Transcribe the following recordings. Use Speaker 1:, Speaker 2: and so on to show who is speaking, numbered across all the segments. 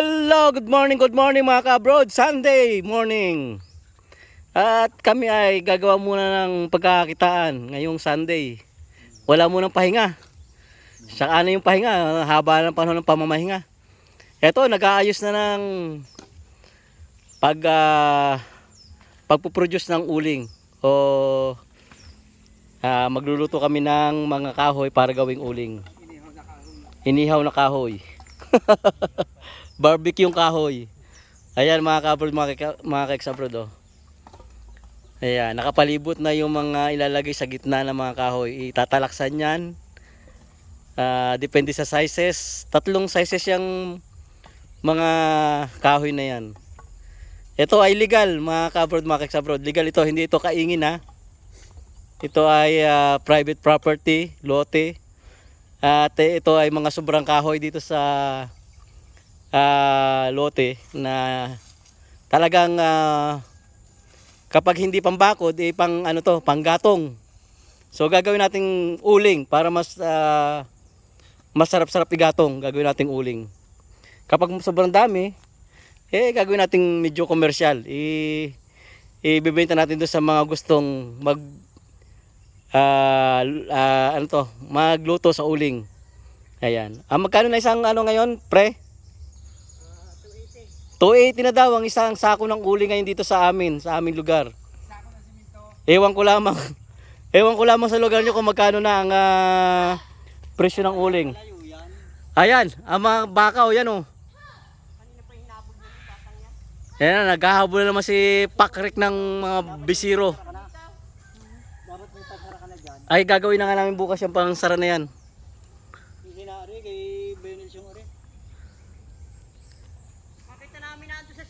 Speaker 1: Hello, good morning, good morning mga ka-abroad. Sunday morning. At kami ay gagawa muna ng pagkakakitaan ngayong Sunday. Wala munang pahinga. Saka ano yung pahinga, haba ng panahon ng pamamahinga. Eto, nag-aayos na ng pag ah, pagpuproduce ng uling o ah, magluluto kami ng mga kahoy para gawing uling. Inihaw na kahoy. Barbecue yung kahoy. Ayan mga kabrood, mga, kika- mga kaiksabrod oh. Ayan, nakapalibot na yung mga ilalagay sa gitna ng mga kahoy. Itatalaksan yan. Ah, depende sa sizes. Tatlong sizes yung mga kahoy na yan. Ito ay legal mga kabrood, mga kaiksabrod. Legal ito, hindi ito kaingin ha. Ito ay ah, private property, lote. At eh, ito ay mga sobrang kahoy dito sa ah, lote na talagang ah, kapag hindi pambakod, eh, pang ano to, panggatong. So gagawin nating uling para mas ah, masarap-sarap igatong, gagawin nating uling. Kapag sobrang dami, eh gagawin nating medyo commercial. I ibebenta natin doon sa mga gustong mag ah ah, ano to, magluto sa uling. Ayan. Ah, magkano na isang ano ngayon, pre? 280 na daw ang isang sako ng uling ngayon dito sa amin, sa aming lugar. Ewan ko lamang. Ewan ko lamang sa lugar nyo kung magkano na ang ah, presyo ng uling. Ayan, ang mga baka o yan o. Ayan na, naghahabol na naman si Pakrik ng mga bisiro. Ay, gagawin na nga namin bukas yung pangsara na yan.
Speaker 2: Hindi na rin kay Benel yung rin. Makita namin nandun sa sitawan. Busa yung pag...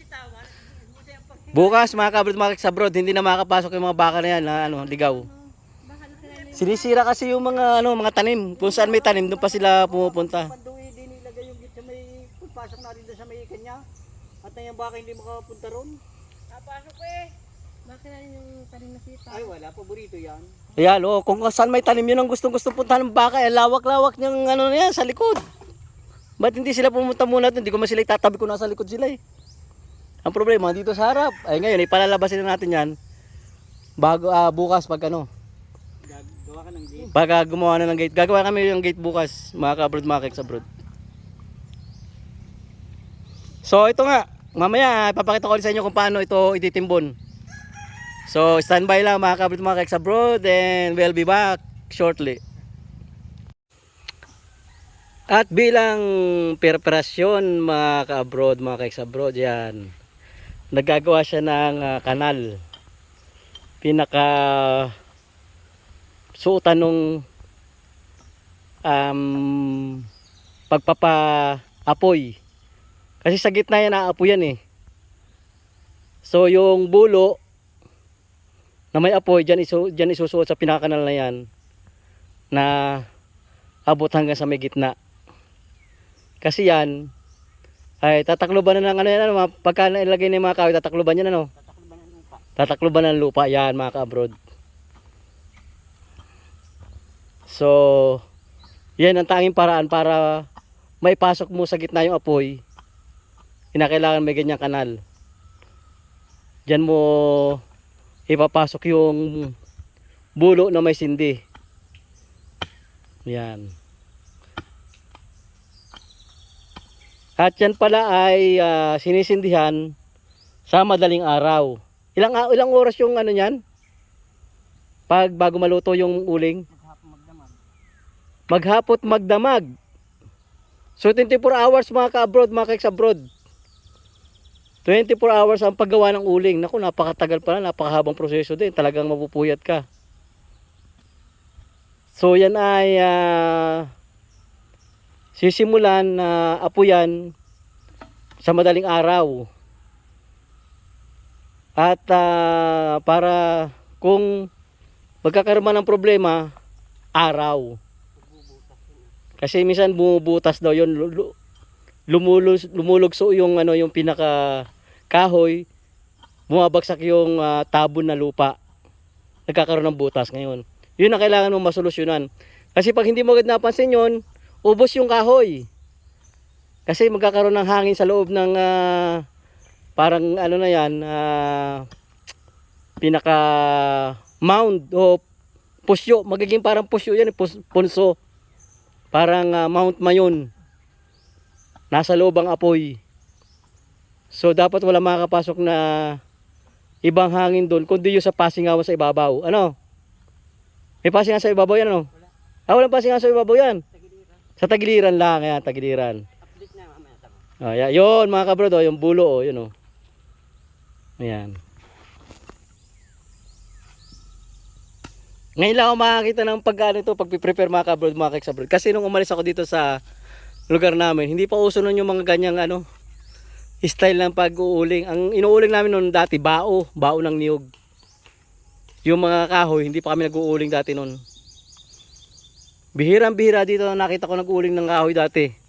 Speaker 1: Bukas mga kabrod mga sabrod, hindi na makakapasok yung mga baka na yan na ano, ligaw. Sinisira kasi yung mga ano, mga tanim. Kung saan may tanim, doon pa sila pumupunta.
Speaker 2: Panduwi din nilagay yung sa may... Pagpasok natin sa may kanya. At na yung baka hindi makapunta ron. Napasok eh.
Speaker 3: Bakit na yung tanim na sita?
Speaker 2: Ay wala, paborito yan.
Speaker 1: Ayan, oh, kung saan may tanim yun ang gustong-gusto puntahan ng baka, eh, lawak-lawak ng ano na yan, sa likod. Ba't hindi sila pumunta muna doon? Hindi ko man sila itatabi kung nasa likod sila eh. Ang problema, dito sa harap. Ay ngayon, ipalalabasin na natin yan. Bago, ah, bukas pag ano,
Speaker 2: Gag- Gawa ka ng gate.
Speaker 1: pag ah, gumawa na ng gate. Gagawa kami yung gate bukas, mga ka-abroad, mga keks-abroad. So ito nga, mamaya ipapakita ko ulit sa inyo kung paano ito ititimbon. So standby lang mga ka-abroad, mga keks-abroad and we'll be back shortly. At bilang preparasyon mga ka-abroad, mga keks-abroad, yan. Nagagawa siya ng ah, kanal. Pinaka suotan nung um, pagpapa-apoy. Kasi sa gitna yan aapoy yan eh. So yung bulo na may apoy, dyan, isu, dyan isusuot sa pinakakanal na yan na abot hanggang sa may gitna. Kasi yan ay tatakluban na ng ano yan, ano, pagka nailagay na yung mga kahoy, tatakluban yan ano.
Speaker 2: Tatakban ng lupa.
Speaker 1: Tatakluban ng lupa yan mga ka-abroad. So, yan ang tanging paraan para maipasok mo sa gitna yung apoy. Kinakailangan may ganyang kanal. Diyan mo ipapasok yung bulo na may sindi. Yan. At yan pala ay ah, sinisindihan sa madaling araw. Ilang a- ilang oras yung ano niyan? Pag bago maluto yung uling,
Speaker 2: Maghapon magdamag.
Speaker 1: maghapot magdamag. So 24 hours mga ka-abroad, mga ka-abroad. 24 hours ang paggawa ng uling. Naku, napakatagal pala, napakahabang proseso din. Talagang mapupuyat ka. So yan ay ah, sisimulan na apuyan sa madaling araw. At ah, para kung magkakaroon man ng problema, araw. Kasi minsan bumubutas daw yon lumulus lumulugso yung ano yung pinaka kahoy bumabagsak yung ah, tabon na lupa nagkakaroon ng butas ngayon yun ang kailangan mo masolusyonan kasi pag hindi mo agad napansin yon ubos yung kahoy Kasi magkakaroon ng hangin sa loob ng ah, parang ano na yan, ah, pinaka mound o pusyo. Magiging parang pusyo yan, pus- punso. Parang ah, Mount Mayon. Nasa loob ang apoy. So dapat wala makakapasok na ibang hangin doon kundi yung sa pasingawan sa ibabaw. Ano? May pasingawan sa ibabaw yan ano? Ah, walang pasingawan sa ibabaw yan. Sa tagiliran lang, yan, tagiliran.
Speaker 2: Update na mamaya tama.
Speaker 1: Oh, yeah. Yun mga kabrod, oh, yung bulo, oh, yun oh. Ayan. Ngayon lang ako makakita ng pag ano to, pag-prepare mga kabrod, mga keksabrod. Kasi nung umalis ako dito sa lugar namin, hindi pa uso nun yung mga ganyang ano, style ng pag-uuling. Ang inuuling namin noon dati, bao, bao ng niyog. Yung mga kahoy, hindi pa kami nag-uuling dati noon. Bihirang-bihira dito nakita ko nag-uuling ng kahoy dati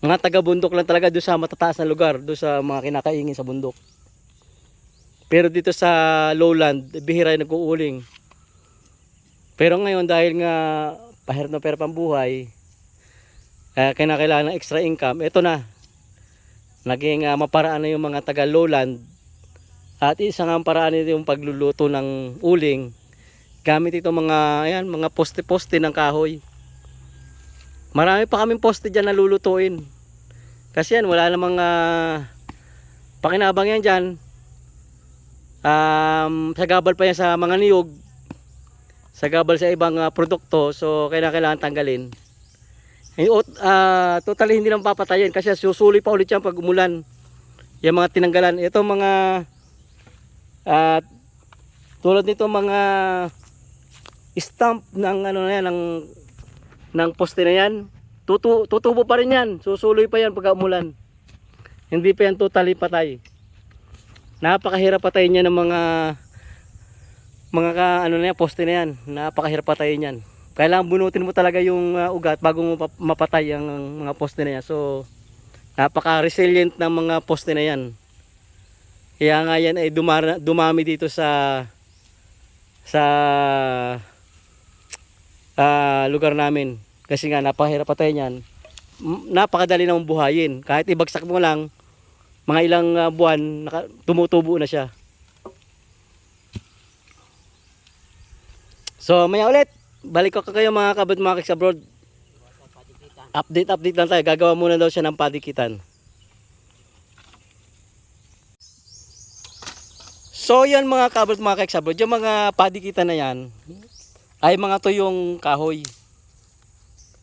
Speaker 1: mga taga-bundok lang talaga doon sa matataas na lugar, doon sa mga kinakaingin sa bundok. Pero dito sa lowland, bihira yung nag-uuling. Pero ngayon dahil nga pahirap na pera pambuhay, eh, kinakailangan ng extra income, ito na. Naging ah, maparaan na yung mga taga lowland. At isa nga ang paraan nito yung pagluluto ng uling gamit ito mga ayan, mga poste-poste ng kahoy. Marami pa kaming poste dyan na lulutuin. Kasi yan, wala namang uh, pakinabang yan dyan. Um, sagabal pa yan sa mga niyog. Sagabal sa ibang ah, produkto. So, kailangan, kailangan tanggalin. Ah, totally hindi naman papatayin kasi susuli pa ulit yan pag umulan. Yung mga tinanggalan. Ito mga at tulad nito mga stamp ng ano na yan ng ng poste na yan, tutu tutubo pa rin yan. Susuloy pa yan pagka umulan. Hindi pa yan totally patay. Napakahirap patayin yan ng mga mga ka, ano na yan, poste na yan. Napakahirap patayin yan. Kailangan bunutin mo talaga yung uh, ugat bago mo pa- mapatay ang mga poste na yan. So, napaka-resilient ng mga poste na yan. Kaya nga yan ay dumara, dumami dito sa sa ah, lugar namin. Kasi nga napakahirap patay niyan. M- Napakadali nang buhayin. Kahit ibagsak mo lang, mga ilang ah, buwan, tumutubo na siya. So, maya ulit. Balik ko kayo mga kabad mga kicks abroad. Update, update lang tayo. Gagawa muna daw siya ng padikitan. So, yan mga kabad mga kicks abroad. Yung mga padikitan na yan, ay mga tuyong kahoy.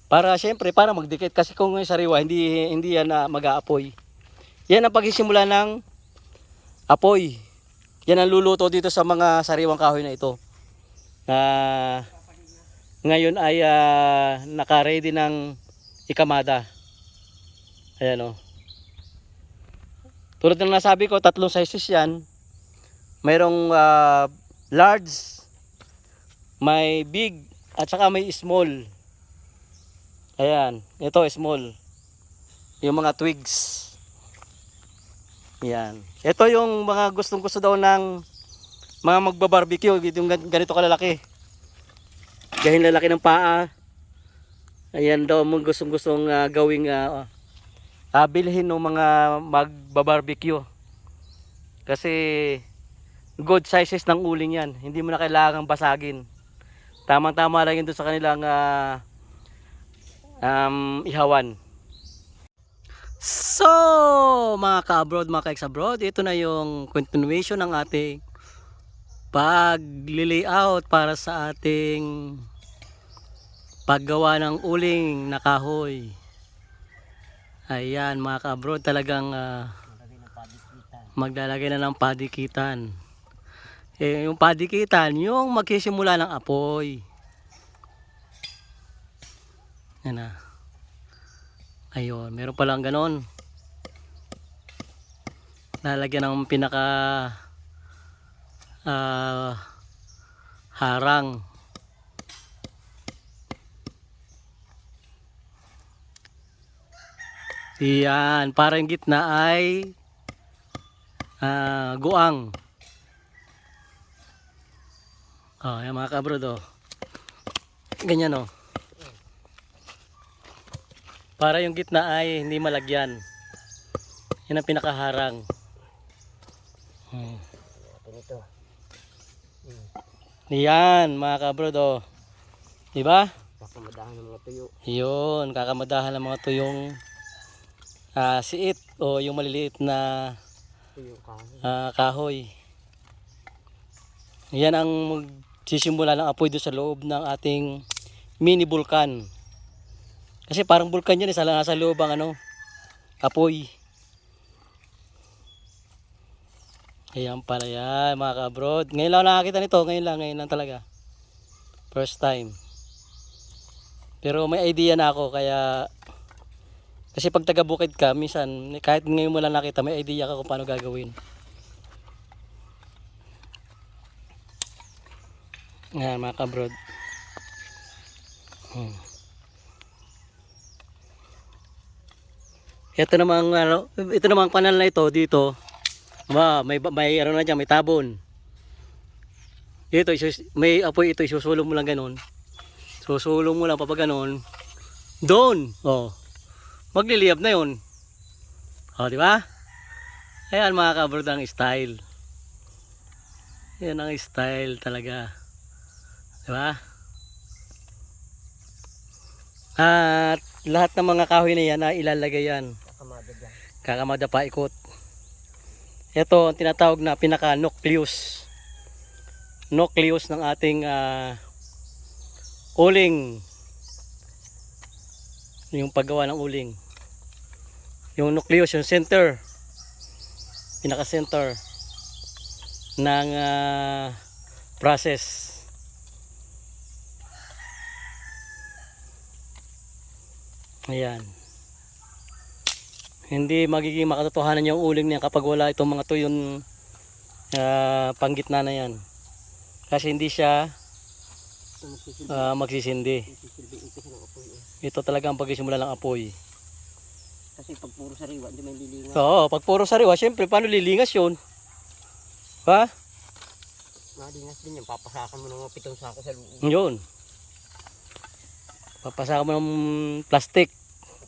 Speaker 1: Para syempre para magdikit kasi kung sariwa hindi hindi yan na mag-aapoy. Yan ang pagsisimula ng apoy. Yan ang luluto dito sa mga sariwang kahoy na ito. Na ngayon ay ah, naka-ready ng ikamada. Ayan o. Tulad ng nasabi ko, tatlong sizes yan. Mayroong ah, large, may big at saka may small. Ayan, ito small. Yung mga twigs. Yan. Ito yung mga gustong gusto daw ng mga magba-barbecue, yung gan- ganito kalalaki. Gahin lalaki ng paa. Ayan daw mga gustong gustong ah, gawing uh, bilhin ng mga magba-barbecue. Kasi good sizes ng uling yan. Hindi mo na kailangang basagin. Tamang-tama lang yun doon sa kanilang ah, um, ihawan. So, mga ka-abroad, mga ka-ex-abroad, ito na yung continuation ng ating pag-layout para sa ating paggawa ng uling na kahoy. Ayan, mga ka-abroad, talagang ah, maglalagay na ng padikitan. Eh, yung padikitan, yung magsisimula ng apoy. Yan na. Ayun, meron palang ganon. Lalagyan ng pinaka ah, harang. Yan, para yung gitna ay ah, guang. Oh, yan mga kabrod oh. Ganyan oh. Para yung gitna ay hindi malagyan. Yan ang pinakaharang. Hmm.
Speaker 2: Ito.
Speaker 1: Yan, mga kabrod, oh. Diba?
Speaker 2: Kakamadahan ng mga tuyo.
Speaker 1: Yun, kakamadahan ng mga tuyong ah, siit o yung maliliit na
Speaker 2: Tuyo kahoy.
Speaker 1: ah, kahoy. Yan ang magsisimula ng apoy doon sa loob ng ating mini vulkan. Kasi parang vulkan yan, eh, sa, sa loob ang ano, apoy. Ayan pala yan, mga kabrod. Ngayon lang nakakita nito, ngayon lang, ngayon lang talaga. First time. Pero may idea na ako, kaya... Kasi pag taga bukid ka, minsan, kahit ngayon mo lang nakita, may idea ka kung paano gagawin. Yan, mga kabrod. Hmm. Ito namang ano, ito namang panel na ito dito. Ba, may may ano na diyan, may tabon. Dito may apoy ito isusulong mo lang ganun. Susulong mo lang papag ganun. Doon. Oh. Magliliyab na 'yon. Oh, di ba? Ayan mga kabrod ang style. Yan ang style talaga. Di ba? At lahat ng mga kahoy na yan ay ilalagay yan.
Speaker 2: Kakamada dyan.
Speaker 1: Kakamada pa ikot. Ito ang tinatawag na pinaka-nucleus. Nucleus ng ating ah, uling. Yung paggawa ng uling. Yung nucleus, yung center. Pinaka-center ng ah, process. Ayan. Hindi magiging makatotohanan yung uling niya kapag wala itong mga tuyon uh, panggitna na yan. Kasi hindi siya
Speaker 2: magsisilbi.
Speaker 1: ah, magsisindi.
Speaker 2: Ito
Speaker 1: talaga ang pagsisimula ng apoy.
Speaker 2: Kasi pag puro sariwa, hindi may lilingan.
Speaker 1: Oo, pag puro sariwa, syempre, paano lilingas yun? Ha?
Speaker 2: Malingas din yan. Papasakan mo ng mga pitong sako sa loob.
Speaker 1: Yun. Papasaka mo ng plastic,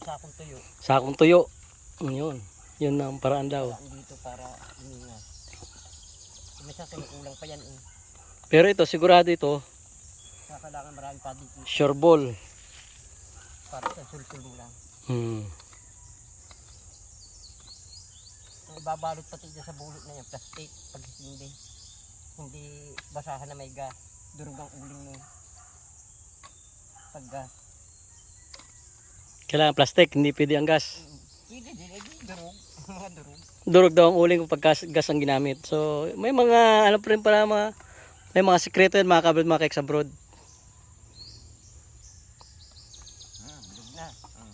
Speaker 2: Sakong tuyo.
Speaker 1: sakong tuyo. Yun. Yun ang paraan daw.
Speaker 2: Dito para liningas. May sa kulang pa yan. Eh.
Speaker 1: Pero ito, sigurado ito,
Speaker 2: kailangan marami pa dito.
Speaker 1: sure ball.
Speaker 2: Para sa sulsul mo lang.
Speaker 1: Hmm.
Speaker 2: Ibabalot pati dyan sa bulot na yan, plastic, pag hindi. Hindi basahan na may gas. Durog ang uling mo. Pag gas.
Speaker 1: Kailangan plastic, hindi pwede ang gas.
Speaker 2: Pwede din, di durog. Mga durog.
Speaker 1: Durog daw ang uling kung pag gas, gas ang ginamit. So, may mga, ano pa rin pala mga, may mga sikreto yan mga kabrod, mga keks abroad.
Speaker 2: Na. Hmm.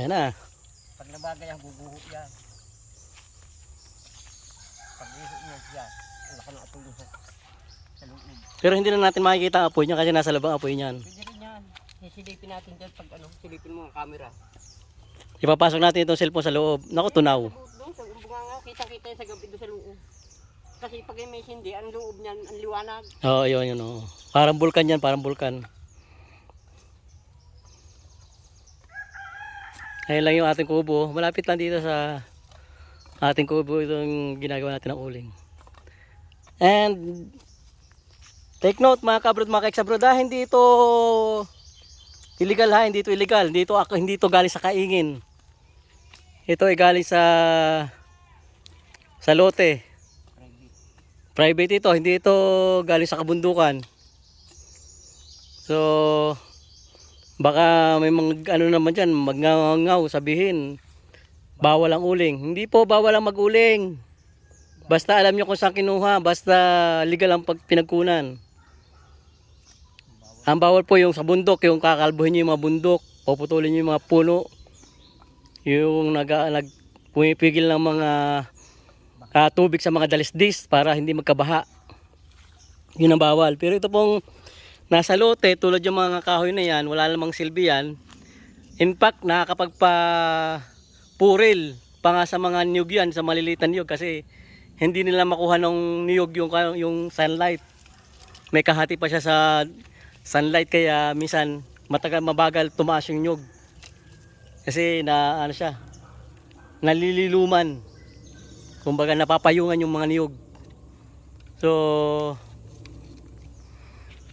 Speaker 1: Ayan na.
Speaker 2: Pag nabagay ang bubuhok yan. Pag buhok niya siya, wala ka na apoy sa, sa loob.
Speaker 1: Pero hindi na natin makikita ang apoy niya kasi nasa labang apoy niyan.
Speaker 2: Pwede rin yan. Sisilipin natin dyan pag ano, silipin mo ang camera.
Speaker 1: Ipapasok natin itong cellphone sa loob. Naku, tunaw.
Speaker 2: Doon sa umbunga nga, kita-kita yan sa gabi doon sa loob. Kasi pag may hindi, ang loob niyan, ang liwanag.
Speaker 1: Oo, yun, yun. oo. Parang bulkan yan, parang bulkan. Ayun lang yung ating kubo. Malapit lang dito sa ating kubo itong ginagawa natin ng uling. And take note mga kabrod, mga kaeksabrod, ah, hindi ito illegal ha, hindi ito illegal. Hindi ito, ako- hindi ito galing sa kaingin. Ito ay galing sa sa lote.
Speaker 2: Private.
Speaker 1: Ito, hindi ito galing sa kabundukan. So, baka may mga ano naman dyan, magngangaw sabihin, bawal ang uling. Hindi po bawal ang maguling. Basta alam nyo kung saan kinuha, basta legal ang pinagkunan. Ang bawal po yung sa bundok, yung kakalbuhin nyo yung mga bundok, puputulin nyo yung mga puno, yung nag, nag pumipigil ng mga ah, tubig sa mga dalisdis para hindi magkabaha. Yun ang bawal. Pero ito pong nasa lote, tulad yung mga kahoy na yan, wala namang silbi yan. In fact, nakakapagpa puril pa nga sa mga niyog yan, sa malilitan niyog kasi hindi nila makuha ng niyog yung, yung sunlight. May kahati pa siya sa sunlight kaya minsan matagal mabagal tumaas yung nyug. Kasi na ano siya, nalililuman. Kumbaga napapayungan yung mga niyog. So,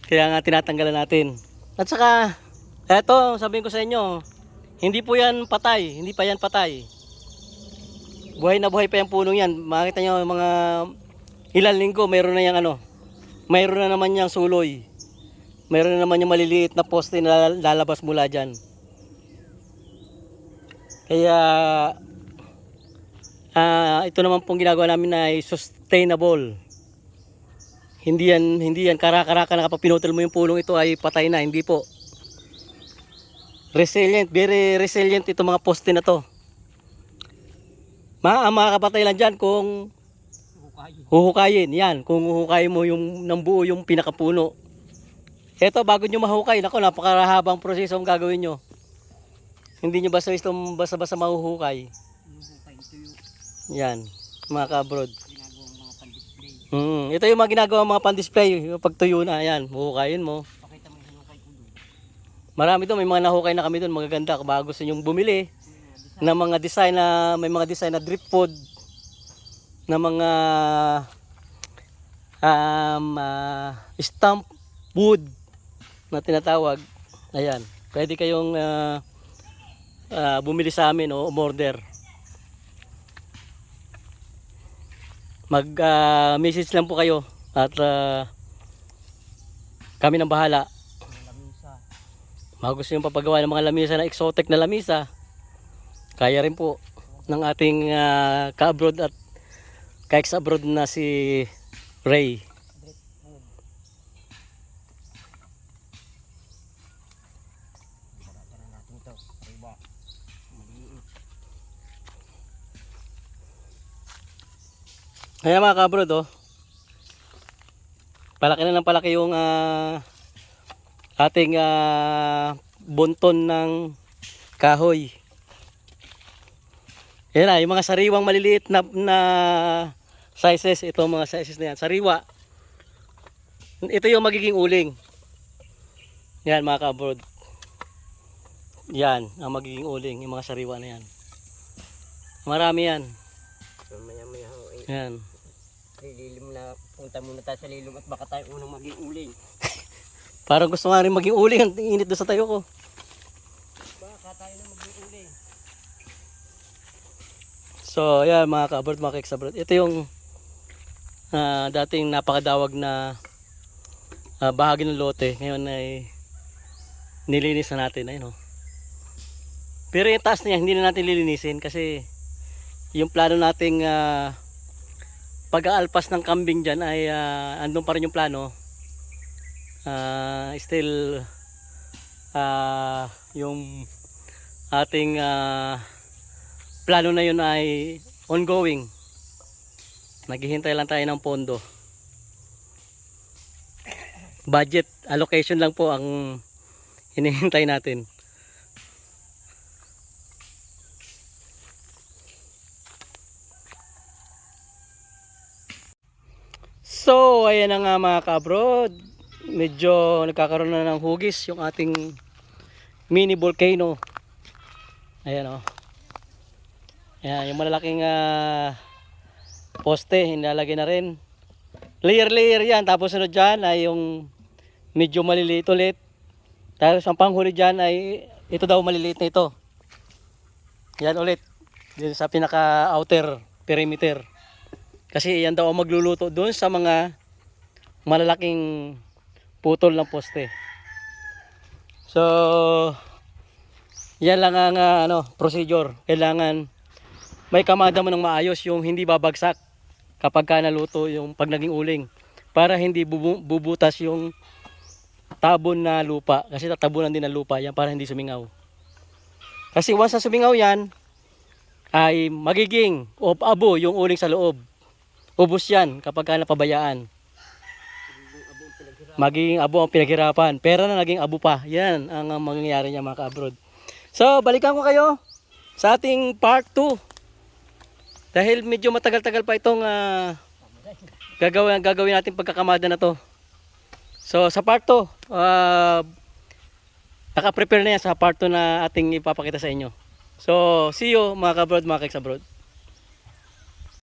Speaker 1: kaya nga tinatanggalan natin. At saka, eto, sabihin ko sa inyo, hindi po yan patay, hindi pa yan patay. Buhay na buhay pa yung punong yan. Makita nyo mga ilang linggo, mayroon na yung ano, mayroon na naman yung suloy. Mayroon na naman yung maliliit na poste na lalabas mula dyan. Kaya, ah ito naman pong ginagawa namin ay sustainable. Hindi yan, hindi yan kara-karaka na kapag pinutol mo yung pulong ito ay patay na, hindi po. Resilient, very resilient itong mga poste na to. Ma, ang makakapatay lang dyan kung
Speaker 2: Hukay.
Speaker 1: huhukayin. Yan, kung huhukayin mo yung ng buo yung pinakapuno. Ito, bago nyo mahukay, nako, napakarahabang proseso ang gagawin nyo. Hindi nyo basta-basta basta-basta mahuhukay. Yan, mga kabrod.
Speaker 2: ginagawang mga pan-display.
Speaker 1: Mm, ito yung mga ginagawa mga pan-display. Pagtuyo na, yan, huhukayin mo.
Speaker 2: Pakita mo yung ko doon.
Speaker 1: Marami doon, may mga nahukay na kami doon, magaganda. Bago gusto nyong bumili ng mga design na, may mga design na drip food, na mga um, ah, stamp wood na tinatawag. Ayan, pwede kayong ah, ah, bumili sa amin o umorder. Mag-message lang po kayo at ah, kami nang bahala. Mga gusto yung papagawa ng mga lamisa na exotic na lamisa, kaya rin po ng ating uh, ka-abroad at kaiks abroad na si Ray.
Speaker 2: Drip food. Barata na natin ito. Iba. Maliit.
Speaker 1: Kaya mga ka-abroad oh, palaki na ng palaki yung ah, ating ah, bunton ng kahoy. Yan na, yung mga sariwang maliliit na, na sizes, ito mga sizes na yan, sariwa. Ito yung magiging uling. Yan mga ka-abroad. Yan, ang magiging uling, yung mga sariwa na yan. Marami yan.
Speaker 2: So maya maya ho. Eh,
Speaker 1: Yan.
Speaker 2: Lilim na punta muna tayo sa lilom at baka tayo unang maging uling.
Speaker 1: Parang gusto nga rin maging uling, ang init doon sa tayo ko.
Speaker 2: Baka tayo na maging uling.
Speaker 1: So, ayan mga ka-abroad, mga ka-ex-abroad. Ito yung ah, dating napakadawag na ah, bahagi ng lote. Ngayon ay nilinis na natin. Ayun, oh. Pero yung taas niya, hindi na natin lilinisin kasi yung plano nating ah, pag-aalpas ng kambing dyan ay ah, andun pa rin yung plano. Ah, still ah, yung ating ah, plano na yun ay ongoing. Naghihintay lang tayo ng pondo. Budget allocation lang po ang hinihintay natin. So, ayan na nga mga kabrod. Medyo nagkakaroon na ng hugis yung ating mini volcano. Ayan o. Ayan, yung malalaking ah, poste, hinalagay na rin. Layer-layer yan. Tapos sunod dyan ay yung medyo maliliit ulit. Tapos ang panghuli dyan ay ito daw maliliit na ito. Yan ulit. Dito sa pinaka-outer perimeter. Kasi yan daw ang magluluto doon sa mga malalaking putol ng poste. So, yan lang ang ah, ano, procedure. Kailangan may kamada mo ng maayos yung hindi babagsak kapag ka naluto yung pag naging uling para hindi bubu- bubutas yung tabon na lupa kasi tatabunan din ng lupa yan para hindi sumingaw kasi once na sumingaw yan ay magiging o abo yung uling sa loob ubos yan kapag ka napabayaan magiging abo ang pinaghirapan pera na naging abo pa yan ang ang mangyayari niya mga ka-abroad so balikan ko kayo sa ating part 2 dahil medyo matagal-tagal pa itong ah, gagawin, gagawin natin pagkakamada na to. So sa part 2, uh, naka-prepare na yan sa part 2 na ating ipapakita sa inyo. So see you mga kabrod, mga keks abroad.